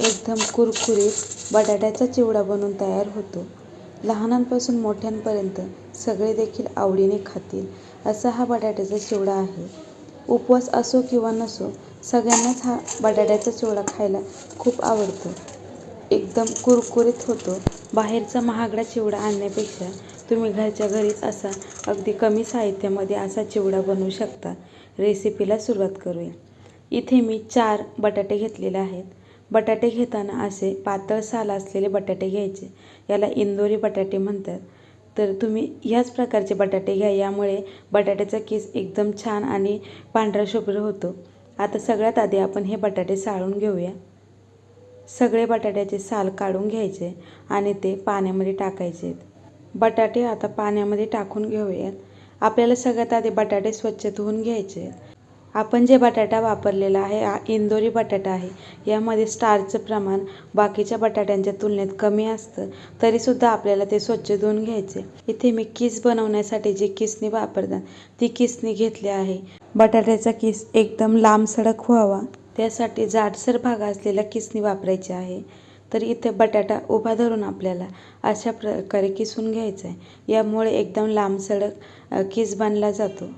एकदम कुरकुरीत बटाट्याचा चिवडा बनून तयार होतो. लहानांपासून मोठ्यांपर्यंत सगळे देखील आवडीने खातील असा हा बटाट्याचा चिवडा आहे. उपवास असो किंवा नसो सगळ्यांनाच हा बटाट्याचा चिवडा खायला खूप आवडतो. एकदम कुरकुरीत होतो. बाहेरचा महागडा चिवडा आणण्यापेक्षा तुम्ही घरच्या घरीच असा अगदी कमी साहित्यामध्ये असा चिवडा बनवू शकता. रेसिपीला सुरुवात करूया. इथे मी चार बटाटे घेतलेले आहेत. बटाटे घेताना असे पातळ साल असलेले बटाटे घ्यायचे. याला इंदोरी बटाटे म्हणतात. तर तुम्ही ह्याच प्रकारचे बटाटे घ्या. यामुळे बटाट्याचा केस एकदम छान आणि पांढरा शुभ्र होतो. आता सगळ्यात आधी आपण हे बटाटे साळून घेऊया. सगळे बटाट्याचे साल काढून घ्यायचे आणि ते पाण्यामध्ये टाकायचे. बटाटे आता पाण्यामध्ये टाकून घेऊयात. आपल्याला सगळ्यात आधी बटाटे स्वच्छ धुवून घ्यायचे. आपण जे बटाटा वापरलेला आहे हा इंदोरी बटाटा आहे. यामध्ये स्टारचं प्रमाण बाकीच्या बटाट्यांच्या तुलनेत कमी असतं तरीसुद्धा आपल्याला ते स्वच्छ धुवून घ्यायचे. इथे मी किस बनवण्यासाठी जी किसणी वापरतात ती किसणी घेतली आहे. बटाट्याचा किस एकदम लांब सडक व्हावा. त्यासाठी जाडसर भाग असलेल्या किसणी वापरायची आहे. तर इथे बटाटा उभा धरून आपल्याला अशा प्रकारे किसून घ्यायचा आहे. यामुळे एकदम लांब सडक किस बनला जातो.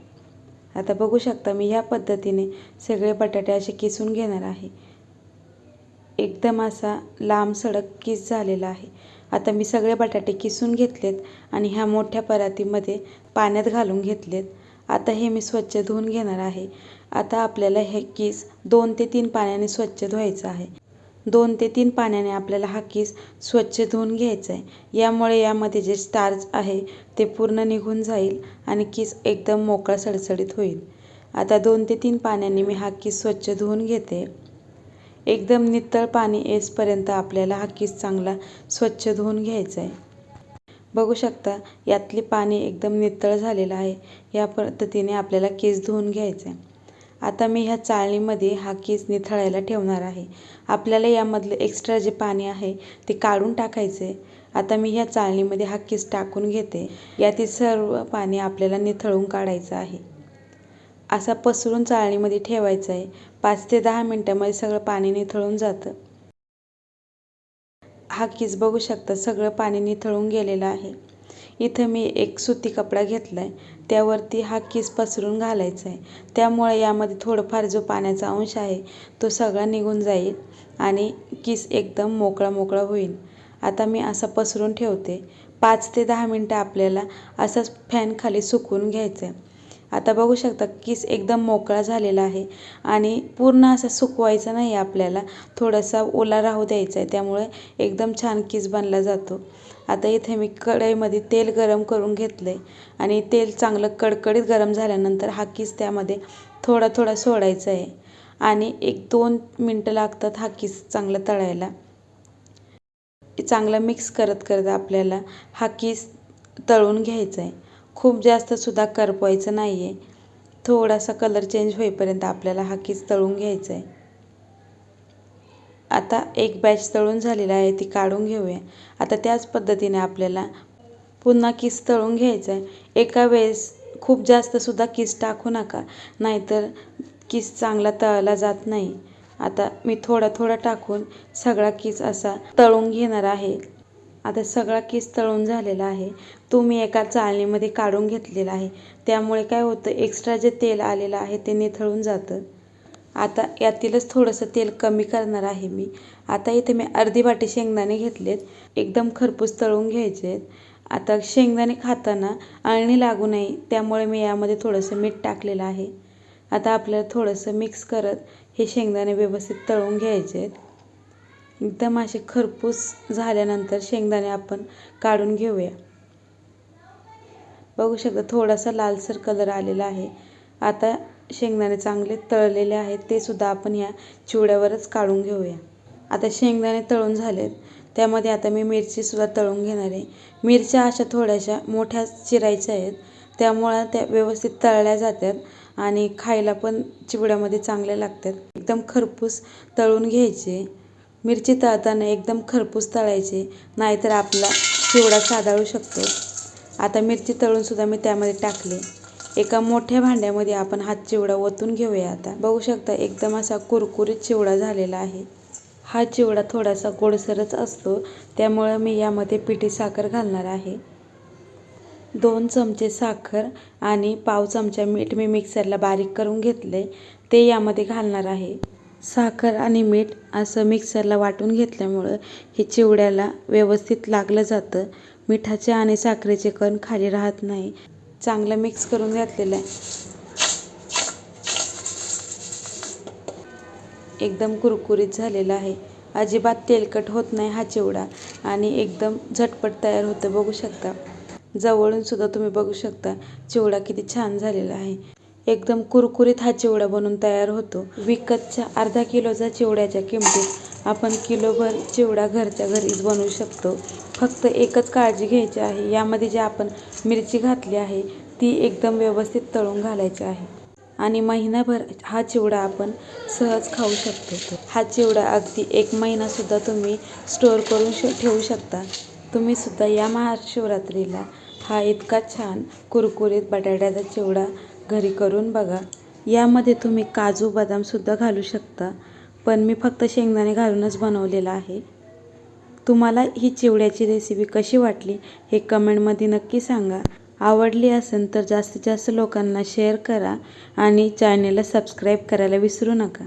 आता बघू शकता मी ह्या पद्धतीने सगळे बटाटे असे किसून घेणार आहे. एकदम असा लांब सडक किस झालेला आहे. आता मी सगळे बटाटे किसून घेतलेत आणि ह्या मोठ्या परातीमध्ये पाण्यात घालून घेतलेत. आता हे मी स्वच्छ धुवून घेणार आहे. आता आपल्याला हे किस दोन ते तीन पाण्याने स्वच्छ धुवायचं आहे. दोन ते तीन पाण्याने आपल्याला हा किस स्वच्छ धुवून घ्यायचा आहे. यामुळे यामध्ये जे स्टार्च आहे ते पूर्ण निघून जाईल आणि केस एकदम मोकळा सडसडीत होईल. आता दोन ते तीन पाण्याने मी हा किस स्वच्छ धुवून घेते. एकदम नितळ पाणी येसपर्यंत आपल्याला हा किस चांगला स्वच्छ धुवून घ्यायचा आहे. बघू शकता यातली पाणी एकदम नितळ झालेलं आहे. या पद्धतीने आपल्याला केस धुवून घ्यायचं आहे. आता मी ह्या चाळणीमध्ये हा केस निथळायला ठेवणार आहे. आपल्याला यामधलं एक्स्ट्रा जे पाणी आहे ते काढून टाकायचं आहे आता मी ह्या चाळणीमध्ये हा केस टाकून घेते. यातील सर्व पाणी आपल्याला निथळून काढायचं आहे. असा पसरून चाळणीमध्ये ठेवायचं आहे पाच ते दहा मिनटामध्ये सगळं पाणी निथळून जातं. हा किस बघू शकता सगळं पाणी निथळून गेलेलं आहे. इथं मी एक सुती कपडा घेतला आहे त्यावरती हा किस पसरून घालायचा आहे त्यामुळे यामध्ये थोडंफार जो पाण्याचा अंश आहे तो सगळा निघून जाईल आणि किस एकदम मोकळा मोकळा होईल. आता मी असा पसरून ठेवते. पाच ते दहा मिनटं आपल्याला असंच फॅनखाली सुकून घ्यायचं आहे आता बघू शकता किस एकदम मोकळा झालेला आहे. आणि पूर्ण असं सुकवायचं नाही आपल्याला. थोडासा ओला राहू द्यायचा आहे त्यामुळे एकदम छान किस बनला जातो. आता इथे मी कढईमध्ये तेल गरम करून घेतलं आहे आणि तेल चांगलं कडकडीत गरम झाल्यानंतर हा किस त्यामध्ये थोडा थोडा सोडायचा आहे आणि एक दोन मिनटं लागतात हा किस चांगला तळायला. चांगला मिक्स करत करत आपल्याला हा किस तळून घ्यायचा आहे खूप जास्तसुद्धा करपवायचं नाही आहे थोडासा कलर चेंज होईपर्यंत आपल्याला हा किस तळून घ्यायचा आहे आता एक बॅच तळून झालेला आहे ती काढून घेऊया. आता त्याच पद्धतीने आपल्याला पुन्हा किस तळून घ्यायचा आहे एका वेळेस खूप जास्तसुद्धा किस टाकू नका नाहीतर किस चांगला तळला जात नाही. आता मी थोडा थोडा टाकून सगळा किस असा तळून घेणार आहे. आता सगळा किस तळून झालेला आहे. तो मी एका चाळणीमध्ये काढून घेतलेला आहे. त्यामुळे काय होतं एक्स्ट्रा जे तेल आलेलं आहे ते निथळून जातं. आता यातीलच थोडंसं तेल कमी करणार आहे मी. आता इथे मी अर्धी वाटी शेंगदाणे घेतलेत. एकदम खरपूस तळून घ्यायचे आहेत आता शेंगदाणे खाताना अळणी लागू नये त्यामुळे मी यामध्ये थोडंसं मीठ टाकलेलं आहे. आता आपल्याला थोडंसं मिक्स करत हे शेंगदाणे व्यवस्थित तळून घ्यायचे आहेत एकदम असे खरपूस झाल्यानंतर शेंगदाणे आपण काढून घेऊया. बघू शकता थोडासा लालसर कलर आलेला आहे. आता शेंगदाणे चांगले तळलेले आहेत ते सुद्धा आपण या चिवड्यावरच काढून घेऊया. आता शेंगदाणे तळून झालेत त्यामध्ये आता मी मिरचीसुद्धा तळून घेणार आहे. मिरच्या अशा थोड्याशा मोठ्या चिरायच्या आहेत त्यामुळं त्या व्यवस्थित तळल्या जातात आणि खायला पण चिवड्यामध्ये चांगल्या लागतात. एकदम खरपूस तळून घ्यायचे. मिरची तळताना एकदम खरपूस तळायचे नाहीतर आपला चिवडा साधाळू शकतो. आता मिरची तळूनसुद्धा मी त्यामध्ये टाकले. एका मोठ्या भांड्यामध्ये आपण हा चिवडा ओतून घेऊया आता. बघू शकता एकदम असा कुरकुरीत चिवडा झालेला आहे. हा चिवडा थोडासा गोडसरच असतो त्यामुळं मी यामध्ये पिठी साखर घालणार आहे. दोन चमचे साखर आणि पाव चमचा मीठ मी मिक्सरला बारीक करून घेतले ते यामध्ये घालणार आहे. साखर आणि मीठ असं मिक्सरला वाटून घेतल्यामुळं हे चिवड्याला व्यवस्थित लागलं जातं. मिठाचे आणि साखरेचे कण खाली राहत नाही. चांगलं मिक्स करून घातलेलं आहे. एकदम कुरकुरीत झालेला आहे. अजिबात तेलकट होत नाही हा चिवडा आणि एकदम झटपट तयार होतं. बघू शकता. जवळून सुद्धा तुम्ही बघू शकता. चिवडा किती छान झालेला आहे. एकदम कुरकुरीत हा चिवडा बनून तयार होतो. विकतच्या अर्धा किलोचा चिवड्याच्या किमतीत आपण किलोभर चिवडा घरच्या घरीच बनवू शकतो. फक्त एकच काळजी घ्यायची आहे. यामध्ये जे आपण मिरची घातली आहे ती एकदम व्यवस्थित तळून घालायची आहे. आणि महिनाभर हा चिवडा आपण सहज खाऊ शकतो. हा चिवडा अगदी एक महिनासुद्धा तुम्ही स्टोअर करून श ठेवू शकता. तुम्हीसुद्धा या महाशिवरात्रीला हा इतका छान कुरकुरीत बटाट्याचा चिवडा घरी करून बघा. यामध्ये तुम्ही काजू बदामसुद्धा घालू शकता पण मी फक्त शेंगदाणे घालूनच बनवलेला आहे. तुम्हाला ही चिवड्याची रेसिपी कशी वाटली हे कमेंटमध्ये नक्की सांगा. आवडली असेल तर जास्तीत जास्त लोकांना शेअर करा आणि चॅनेलला सबस्क्राईब करायला विसरू नका.